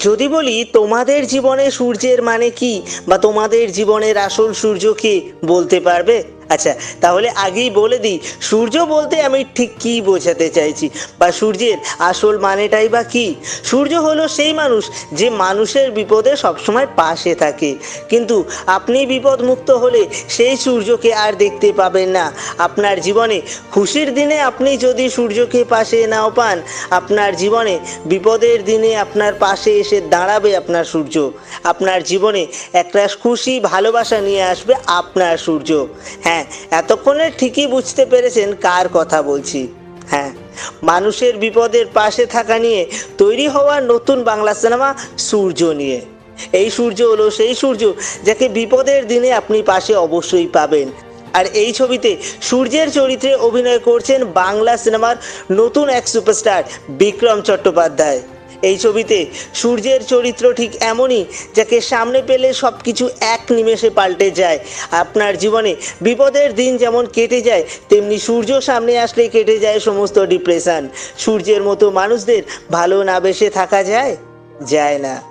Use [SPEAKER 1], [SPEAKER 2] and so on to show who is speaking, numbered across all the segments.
[SPEAKER 1] যদি বলি তোমাদের জীবনে সূর্যের মানে কি বা তোমাদের জীবনের আসল সূর্য কি বলতে পারবে? আচ্ছা তাহলে আগেই বলে দিই, সূর্য বলতে আমি ঠিক কি বোঝাতে চাইছি? বা সূর্যের আসল মানেটাই বা কি? সূর্য হলো সেই মানুষ যে মানুষের বিপদে সবসময় পাশে থাকে। কিন্তু আপনি বিপদ মুক্ত হলে সেই সূর্যকে আর দেখতে পাবেন না। আপনার জীবনে খুশির দিনে আপনি যদি সূর্যকে পাশে নাও পান, আপনার জীবনে বিপদের দিনে আপনার পাশে এসে দাঁড়াবে আপনার সূর্য। আপনার জীবনে একটা খুশি, ভালোবাসা নিয়ে আসবে আপনার সূর্য। হ্যাঁ এতক্ষণে ঠিকই বুঝতে পেরেছেন কার কথা বলছি। হ্যাঁ মানুষের বিপদের পাশে থাকা নিয়ে তৈরি হওয়া নতুন বাংলা সিনেমা সূর্য নিয়ে। এই সূর্য হলো সেই সূর্য যাকে বিপদের দিনে আপনি পাশে অবশ্যই পাবেন। আর এই ছবিতে সূর্যের চরিত্রে অভিনয় করছেন বাংলা সিনেমার নতুন এক সুপারস্টার বিক্রম চট্টোপাধ্যায়। এই ছবিতে সূর্যের চরিত্র ঠিক এমনই, যাকে সামনে পেলে সব কিছু এক নিমেষে পাল্টে যায়। আপনার জীবনে বিপদের দিন যেমন কেটে যায়, তেমনি সূর্য সামনে আসলে কেটে যায় সমস্ত ডিপ্রেশন। সূর্যের মতো মানুষদের ভালো না বেসে থাকা যায়? যায় না।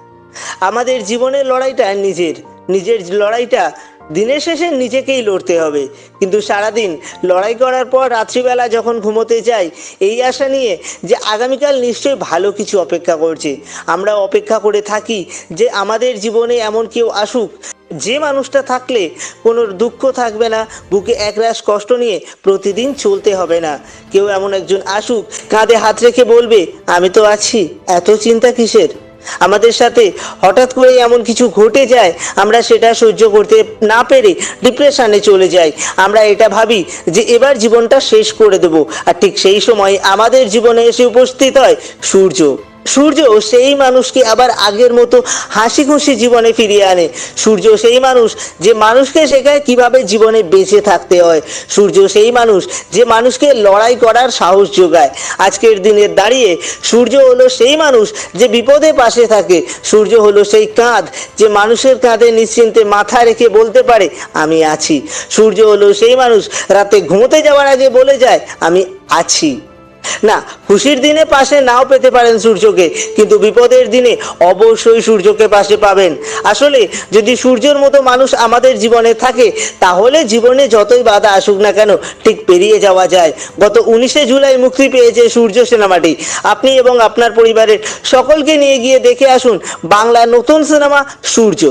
[SPEAKER 1] আমাদের জীবনের লড়াইটা নিজের। নিজের লড়াইটা দিনের শেষে নিজেকেই লড়তে হবে। কিন্তু সারাদিন লড়াই করার পর রাত্রিবেলা যখন ঘুমোতে যাই, এই আশা নিয়ে যে আগামীকাল নিশ্চয়ই ভালো কিছু অপেক্ষা করছে। আমরা অপেক্ষা করে থাকি যে আমাদের জীবনে এমন কেউ আসুক। যে মানুষটা থাকলে কোনো দুঃখ থাকবে না, বুকে একরাশ কষ্ট নিয়ে প্রতিদিন চলতে হবে না। কেউ এমন একজন আসুক, কাঁধে হাত রেখে বলবে, আমি তো আছি। এত চিন্তা কিসের? আমাদের সাথে হঠাৎ করে এমন কিছু ঘটে যায়, আমরা সেটা সহ্য করতে না পেরে ডিপ্রেশনে চলে যাই। আমরা এটা ভাবি যে এবার জীবনটা শেষ করে দেব। আর ঠিক সেই সময় আমাদের জীবনে এসে উপস্থিত হয় সূর্য। সূর্য সেই মানুষকে আবার আগের মতো হাসি খুশি জীবনে ফিরিয়ে আনে। সূর্য সেই মানুষ যে মানুষকে শেখায় কীভাবে জীবনে বেঁচে থাকতে হয়। সূর্য সেই মানুষ যে মানুষকে লড়াই করার সাহস যোগায়। আজকের দিনে দাঁড়িয়ে সূর্য হলো সেই মানুষ যে বিপদে পাশে থাকে। সূর্য হলো সেই কাঁধ যে মানুষের কাঁধে নিশ্চিন্তে মাথা রেখে বলতে পারে, আমি আছি। সূর্য হলো সেই মানুষ রাতে ঘুমোতে যাওয়ার আগে বলে যায়, আমি আছি। না, খুশির দিনে পাশে নাও পেতে পারেন সূর্যকে, কিন্তু বিপদের দিনে অবশ্যই সূর্যকে পাশে পাবেন। আসলে, যদি সূর্যের মতো মানুষ আমাদের জীবনে থাকে, তাহলে জীবনে যতই বাধা আসুক না কেন, ঠিক পেরিয়ে যাওয়া যায়। গত উনিশে জুলাই মুক্তি পেয়েছে সূর্য সিনেমাটি। আপনি এবং আপনার পরিবারের সকলকে নিয়ে গিয়ে দেখে আসুন বাংলা নতুন সিনেমা সূর্য।